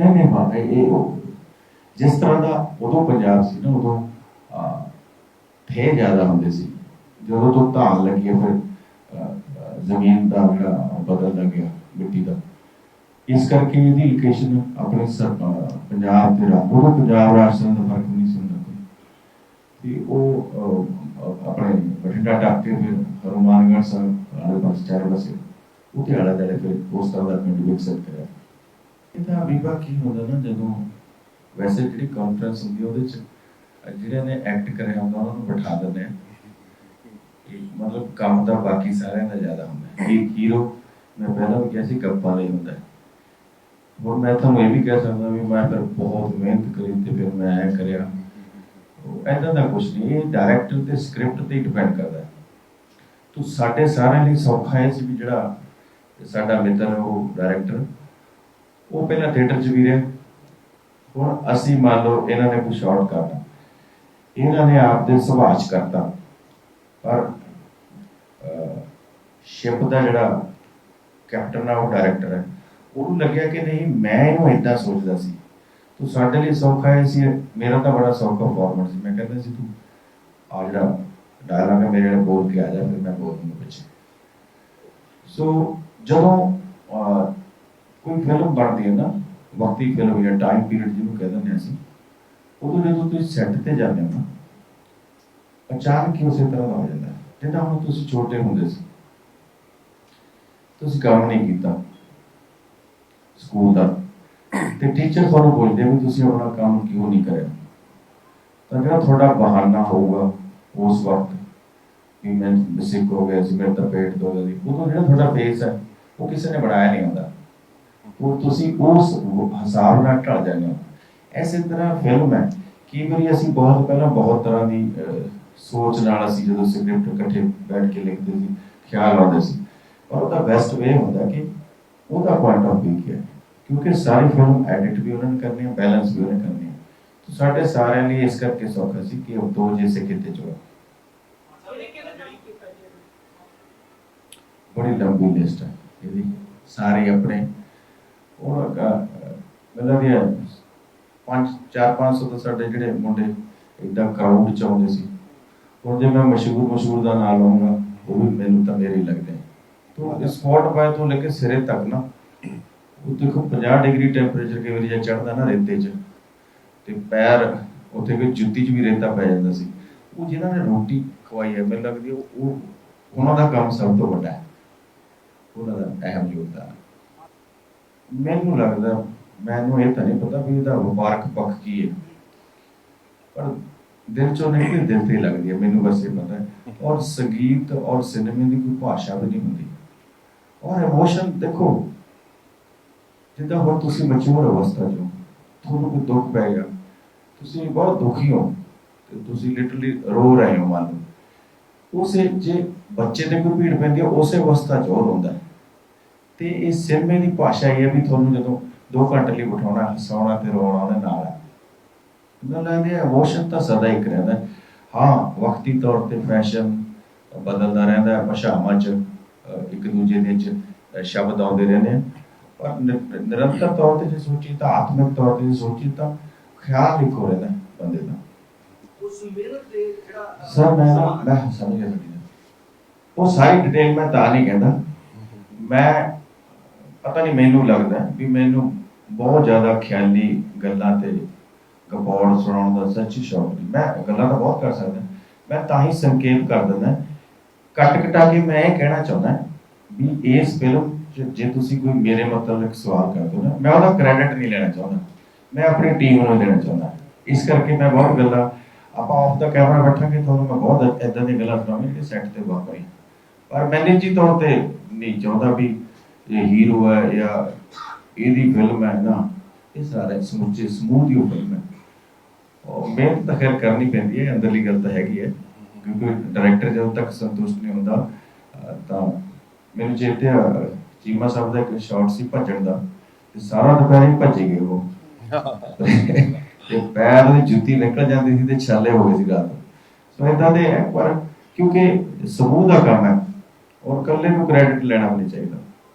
ਨਹੀਂ ਨਹੀਂ ਹਾਂ ਇਹ ਉਹ। ਜਿਸ ਤਰ੍ਹਾਂ ਦਾ ਉਦੋਂ ਪੰਜਾਬ ਸੀ ਨਾ ਉਦੋਂ ਅਹ, ਜ਼ਿਆਦਾ ਹੁੰਦੇ ਸੀ। ਜਦੋਂ ਤੋਂ ਧਾਨ ਲੱਗੀ ਫਿਰ ਜ਼ਮੀਨ ਦਾ ਜਿਹੜਾ ਬਦਲ ਗਿਆ ਮਿੱਟੀ ਦਾ। ਇਸ ਕਰਕੇ ਇਹਦੀ ਲੋਕੇਸ਼ਨ ਆਪਣੇ ਪੰਜਾਬ ਦੇ ਰਾਜ ਉਦੋਂ ਪੰਜਾਬ ਰਾਜਸਥਾਨ ਦਾ ਫ਼ਰਕ ਨਹੀਂ ਸੀ ਹੁੰਦਾ ਕੋਈ ਤੇ ਉਹ ਆਪਣੇ ਬਠਿੰਡਾ ਟੱਪ ਕੇ ਫਿਰ ਹਨੂਮਾਨਗੜ੍ਹ ਸਾਹਿਬ ਆਲੇ ਪਾਸੇ ਚਾਰੇ ਪਾਸੇ ਉੱਥੇ ਆਲਾ ਦੁਆਲੇ ਫਿਰ ਉਸ ਤਰ੍ਹਾਂ ਦਾ ਪਿੰਡ ਵਿਕਸਿਤ ਕਰਿਆ। ਇਹਦਾ ਅਬੀਬਾ ਕੀ ਹੁੰਦਾ ਨਾ ਜਦੋਂ ਵੈਸੇ ਜਿਹੜੀ ਕਾਨਫਰੰਸ ਹੁੰਦੀ ਉਹਦੇ ਚ ਜਿਹੜਿਆਂ ਨੇ ਐਕਟ ਕਰਿਆ ਹੁੰਦਾ, ਉਹਨਾਂ ਨੂੰ ਬਿਠਾ ਦਿੰਦੇ ਆ। ਇਹ ਮਤਲਬ ਕੰਮ ਤਾਂ ਬਾਕੀ ਸਾਰਿਆਂ ਦਾ ਜ਼ਿਆਦਾ ਹੁੰਦਾ ਹੈ। ਹੀਰੋ ਮੈਂ ਪਹਿਲਾਂ ਵੀ ਕਿਹਾ ਸੀ, ਗੱਪਾਂ ਲਈ ਹੁੰਦਾ ਹੁਣ ਮੈਂ ਤੁਹਾਨੂੰ ਇਹ ਵੀ ਕਹਿ ਸਕਦਾ ਵੀ ਮੈਂ ਫਿਰ ਬਹੁਤ ਮਿਹਨਤ ਕਰੀ ਤੇ ਫਿਰ ਮੈਂ ਇਹ ਕਰਿਆ। ਐਦਾਂ ਦਾ ਕੁਝ ਨਹੀਂ, ਇਹ ਡਾਇਰੈਕਟਰ ਤੇ ਸਕ੍ਰਿਪਟ ਤੇ ਡਿਪੈਂਡ ਕਰਦਾ ਤੋ ਸਾਡੇ ਸਾਰਿਆਂ ਲਈ ਸੌਖਾ ਹੈ ਸੀ ਵੀ ਜਿਹੜਾ ਸਾਡਾ ਮਿੱਤਰ ਹੈ, ਉਹ ਡਾਇਰੈਕਟਰ ਉਹ ਪਹਿਲਾਂ ਥੀਏਟਰ 'ਚ ਵੀ ਰਿਹਾ। ਹੁਣ ਅਸੀਂ ਮੰਨ ਲਓ ਇਹਨਾਂ ਨੇ ਕੋਈ ਸ਼ਾਰਟ ਕਰਨਾ ਇਹਨਾਂ ਨੇ ਆਪਦੇ ਸੁਭਾਅ 'ਚ ਕਰਤਾ। ਪਰ ਸ਼ਿਪ ਦਾ ਜਿਹੜਾ ਕੈਪਟਨ ਆ, ਉਹ ਡਾਇਰੈਕਟਰ ਹੈ ਉਹਨੂੰ ਲੱਗਿਆ ਕਿ ਨਹੀਂ, ਮੈਂ ਇਹਨੂੰ ਇਦਾਂ ਸੋਚਦਾ ਸੀ। ਤੂੰ ਸਾਡੇ ਲਈ ਸੌਖਾ ਹੈ ਸੀ। ਮੇਰਾ ਤਾਂ ਬੜਾ ਸੌਖਾ ਫਾਰਮੈਟ ਸੀ। ਮੈਂ ਕਹਿੰਦਾ ਸੀ, ਤੂੰ ਆ ਜਿਹੜਾ ਡਾਇਲਾਗ ਹੈ ਮੇਰੇ ਨਾਲ ਬੋਲ ਕੇ ਆ ਜਾ, ਫਿਰ ਮੈਂ ਬੋਲ ਦੂੰਗਾ ਪਿੱਛੇ। ਸੋ ਜਦੋਂ ਕੋਈ ਫਿਲਮ ਬਣਦੀ ਹੈ ਨਾ, ਵਕਤੀ ਫਿਲਮ ਜਾਂ ਟਾਈਮ ਪੀਰੀਅਡ ਜਿਹਨੂੰ ਕਹਿ ਦਿੰਦੇ ਅਸੀਂ, ਉਦੋਂ ਜਦੋਂ ਤੁਸੀਂ ਸੈੱਟ ਤੇ ਜਾਂਦੇ ਹੋ ਨਾ, ਅਚਾਨਕ ਹੀ ਉਸੇ ਤਰ੍ਹਾਂ ਦਾ ਹੋ ਜਾਂਦਾ ਹੈ। ਜਿੱਦਾਂ ਹੁਣ ਤੁਸੀਂ ਛੋਟੇ ਹੁੰਦੇ ਸੀ ਤੁਸੀਂ ਕੰਮ ਨਹੀਂ ਕੀਤਾ, ਸਕੂਲ ਦਾ, ਤੇ ਟੀਚਰ ਤੁਹਾਨੂੰ ਪੁੱਛਦੇ ਵੀ ਤੁਸੀਂ ਆਪਣਾ ਕੰਮ ਕਿਉਂ ਨਹੀਂ ਕਰਿਆ ਤਾਂ ਜਿਹੜਾ ਤੁਹਾਡਾ ਬਹਾਨਾ ਹੋਊਗਾ ਉਸ ਵਕਤ, ਵੀ ਮੈਂ ਸਿੱਖ ਹੋ ਗਿਆ ਸੀ, ਮੇਰੇ ਤਾਂ ਪੇਟ ਦੁਖ ਰਿਹਾ ਸੀ, ਉਦੋਂ ਜਿਹੜਾ ਤੁਹਾਡਾ ਫੇਸ ਹੈ, ਉਹ ਕਿਸੇ ਨੇ ਬਣਾਇਆ ਨਹੀਂ ਹੁੰਦਾ ਉਹ ਤੁਸੀਂ ਉਸ ਹਿਸਾਬ ਨਾਲ ਢਲ ਜਾਂਦੇ ਹੋ। ਐਸੇ ਤਰ੍ਹਾਂ ਫਿਲਮ ਹੈ। ਕਈ ਵਾਰੀ ਅਸੀਂ ਬਹੁਤ ਪਹਿਲਾਂ ਬਹੁਤ ਤਰ੍ਹਾਂ ਦੀ ਸੋਚ ਨਾਲ ਅਸੀਂ ਜਦੋਂ ਸਕ੍ਰਿਪਟ ਇਕੱਠੇ ਬੈਠ ਕੇ ਲਿਖਦੇ ਸੀ, ਖਿਆਲ ਆਉਂਦੇ ਸੀ। ਪਰ ਉਹਦਾ ਬੈਸਟ ਵੇ ਹੁੰਦਾ ਕਿ ਉਹਦਾ ਪੁਆਇੰਟ ਆਫ View ਕੀ ਹੈ? ਕਿਉਂਕਿ ਸਾਰੀ ਫਿਲਮ ਐਡਿਟ ਵੀ ਉਹਨਾਂ ਨੇ ਕਰਨੀ ਹੈ ਬੈਲੈਂਸ ਵੀ ਉਹਨੇ ਕਰਨੀ ਹੈ। ਤਾਂ ਸਾਡੇ ਸਾਰਿਆਂ ਲਈ ਇਸ ਕਰਕੇ ਸੌਖਾ ਸੀ ਕਿ ਉਹ ਦੋ ਜੈਸੇ ਕਿਤੇ ਜੋ ਬੜੀ ਲੰਬੀ ਲਿਸਟ ਹੈ। ਇਹਦੀ ਸਾਰੇ ਆਪਣੇ ਮਤਲਬ ਇਹ ਪੰਜ, ਚਾਰ, ਪੰਜ ਸੌ ਤਾਂ ਸਾਡੇ ਜਿਹੜੇ ਮੁੰਡੇ ਇਦਾਂ ਕਰਾਊਡ ਚ ਆਉਂਦੇ ਸੀ। ਹੁਣ ਜੇ ਮੈਂ ਮਸ਼ਹੂਰ ਮਸ਼ਹੂਰ ਦਾ ਨਾਮ ਲਵਾਂਗਾ, ਉਹ ਵੀ ਮੈਨੂੰ ਤਾਂ ਮੇਰੇ ਹੀ ਲੱਗਦੇ ਤੋਂ ਸਪੌਟ ਪਾਏ ਤੋਂ ਲੈ ਕੇ ਸਿਰੇ ਤੱਕ ਨਾ, ਉਹ ਦੇਖੋ 50 ਡਿਗਰੀ ਟੈਂਪਰੇਚਰ ਕਈ ਵਾਰੀ ਚੜਦਾ ਨਾ ਰੇਤੇ 'ਚ, ਤੇ ਪੈਰ ਉੱਥੇ ਕੋਈ ਜੁੱਤੀ 'ਚ ਵੀ ਰੇਤਾ ਪੈ ਜਾਂਦਾ ਸੀ। ਉਹ ਜਿਹਨਾਂ ਨੇ ਰੋਟੀ ਖਵਾਈ ਹੈ, ਮੈਨੂੰ ਲੱਗਦੀ ਉਹ, ਉਹਨਾਂ ਦਾ ਕੰਮ ਸਭ ਤੋਂ ਵੱਡਾ ਹੈ। ਉਹਨਾਂ ਦਾ ਅਹਿਮ ਯੋਗਦਾਨ। ਮੈਨੂੰ ਲੱਗਦਾ ਮੈਨੂੰ ਇਹ ਤਾਂ ਨਹੀਂ ਪਤਾ ਵੀ ਇਹਦਾ ਵਪਾਰਕ ਪੱਖ ਕੀ ਹੈ। ਪਰ ਦਿਲ ਚੋਂ ਨਹੀਂ ਕਿ ਦਿਲ ਤੇ ਲੱਗਦੀ ਹੈ, ਮੈਨੂੰ ਬਸ ਇਹ ਪਤਾ ਹੈ। ਔਰ ਸੰਗੀਤ ਔਰ ਸਿਨੇਮੇ ਦੀ ਕੋਈ ਭਾਸ਼ਾ ਵੀ ਨਹੀਂ ਹੁੰਦੀ। ਔਰ ਇਮੋਸ਼ਨ ਦੇਖੋ, ਜਿੱਦਾਂ ਹੁਣ ਤੁਸੀਂ ਮੈਚੁਰ ਅਵਸਥਾ 'ਚ ਹੋ, ਤੁਹਾਨੂੰ ਕੋਈ ਦੁੱਖ ਪੈ ਗਿਆ, ਤੁਸੀਂ ਬਹੁਤ ਦੁਖੀ ਹੋ, ਤੇ ਤੁਸੀਂ ਲਿਟਰਲੀ ਰੋ ਰਹੇ ਹੋ ਮੰਨ ਲਓ ਉਸੇ ਜੇ ਬੱਚੇ ਦੇ ਕੋਈ ਭੀੜ ਪੈਂਦੀ ਹੈ, ਉਸੇ ਅਵਸਥਾ 'ਚ ਉਹ ਰੋਂਦਾ ਤੇ ਇਹ ਸਿਨੇਮੇ ਦੀ ਭਾਸ਼ਾ ਇਹ ਹੈ ਵੀ ਤੁਹਾਨੂੰ ਜਦੋਂ 2 ਘੰਟੇ ਲਈ ਬਿਠਾਉਣਾ ਹਸਾਉਣਾ ਤੇ ਰੋਣਾ ਉਹਦੇ ਨਾਲ ਹੈ ਮੈਨੂੰ ਲੱਗਦਾ ਹੈ ਇਮੋਸ਼ਨ ਤਾਂ ਸਦਾ ਇੱਕ ਰਹਿੰਦਾ ਹੈ। ਹਾਂ ਵਕਤੀ ਤੌਰ ਤੇ ਫੈਸ਼ਨ ਬਦਲਦਾ ਰਹਿੰਦਾ ਹੈ ਭਾਸ਼ਾਵਾਂ 'ਚ ਇੱਕ ਦੂਜੇ ਦੇ 'ਚ ਸ਼ਬਦ ਆਉਂਦੇ ਰਹਿੰਦੇ ਆ ਪਰ ਨਿਰ- ਨਿਰੰਤਰ ਤੌਰ ਤੇ ਜੇ ਸੋਚੀ ਤਾਂ ਆਤਮਿਕ ਤੌਰ ਤੇ ਸੋਚੀ ਤਾਂ ਖਿਆਲ ਇੱਕੋ ਰਹਿੰਦਾ ਹੈ ਬੰਦੇ ਦਾ ਉਸ ਮਿਹਨਤ ਤੇ ਜਿਹੜਾ ਸਰ ਮੈਂ ਮੈਂ ਸਮਝ ਗਿਆ। ਉਹ ਸਾਰੀ ਡਿਟੇਲ ਮੈਂ ਤਾਂ ਨਹੀਂ ਕਹਿੰਦਾ ਮੈਂ ਪਤਾ ਨਹੀਂ ਮੈਨੂੰ ਲੱਗਦਾ ਵੀ ਮੈਨੂੰ ਬਹੁਤ ਜ਼ਿਆਦਾ ਖਿਆਲੀ ਗੱਲਾਂ ਤੇ ਗਪੌੜ ਸੁਣਾਉਣ ਦਾ ਸੱਚੀ ਸ਼ੌਕ ਨਹੀਂ। ਮੈਂ ਗੱਲਾਂ ਤਾਂ ਬਹੁਤ ਕਰ ਸਕਦਾ। ਮੈਂ ਤਾਂ ਹੀ ਸੰਕੇਤ ਕਰ ਦਿੰਦਾ। ਕੱਟ ਕਟਾ ਕੇ ਮੈਂ ਇਹ ਕਹਿਣਾ ਚਾਹੁੰਦਾ ਵੀ ਇਸ ਫਿਲਮ ਜੇ ਤੁਸੀਂ ਕੋਈ ਮੇਰੇ ਮਤਲਬ ਇੱਕ ਸਵਾਲ ਕਰਦੇ ਹੋ ਨਾ, ਮੈਂ ਉਹਦਾ ਕ੍ਰੈਡਿਟ ਨਹੀਂ ਲੈਣਾ ਚਾਹੁੰਦਾ। ਮੈਂ ਆਪਣੀ ਟੀਮ ਨੂੰ ਦੇਣਾ ਚਾਹੁੰਦਾ। ਇਸ ਕਰਕੇ ਮੈਂ ਬਹੁਤ ਗੱਲਾਂ, ਆਪਾਂ ਆਫ ਦਾ ਕੈਮਰਾ ਬੈਠਾਂਗੇ, ਤੁਹਾਨੂੰ ਮੈਂ ਬਹੁਤ ਇਦਾਂ ਦੀਆਂ ਗੱਲਾਂ ਸੁਣਾਵਾਂਗੀ ਜਿਹੜੇ ਸੈੱਟ ਤੇ ਵਾਪਰੀ ਪਰ ਮੈਂ ਨਿੱਜੀ ਤੌਰ ਤੇ ਨਹੀਂ ਚਾਹੁੰਦਾ ਵੀ ਇਹ ਹੀਰੋ ਹੈ ਜਾਂ ਇਹਦੀ ਫਿਲਮ ਹੈ ਨਾ, ਇਹ ਸਾਰੇ ਸਮੁੱਚੇ ਸਮੂਹ ਦੀ ਫਿਲਮ ਹੈ। ਉਹ ਮਿਹਨਤ ਤਾਂ ਖੈਰ ਕਰਨੀ ਪੈਂਦੀ ਹੈ, ਅੰਦਰਲੀ ਗੱਲ ਤਾਂ ਹੈਗੀ ਹੈ, ਕਿਉਂਕਿ ਡਾਇਰੈਕਟਰ ਜਦੋਂ ਤੱਕ ਸੰਤੁਸ਼ਟ ਨਹੀਂ ਹੁੰਦਾ ਤਾਂ ਮੈਨੂੰ ਚੇਤੇ ਆ, ਚੀਮਾ ਸਾਹਿਬ ਦਾ ਇੱਕ ਸ਼ਾਟ ਸੀ ਭੱਜਣ ਦਾ, ਤੇ ਸਾਰਾ ਦੁਪਹਿਰ ਹੀ ਭੱਜੇ ਗਏ ਉਹ। ਤੇ ਪੈਰ ਦੀ ਜੁੱਤੀ ਨਿਕਲ ਜਾਂਦੀ ਸੀ ਤੇ ਛਾਲੇ ਹੋ ਗਏ ਸੀ ਰਾਤ। ਸੋ ਇਦਾਂ ਦੇ ਹੈ ਪਰ ਕਿਉਂਕਿ ਸਮੂਹ ਦਾ ਕੰਮ ਹੈ, ਔਰ ਇਕੱਲੇ ਨੂੰ ਕ੍ਰੈਡਿਟ ਲੈਣਾ ਵੀ ਨਹੀਂ ਚਾਹੀਦਾ।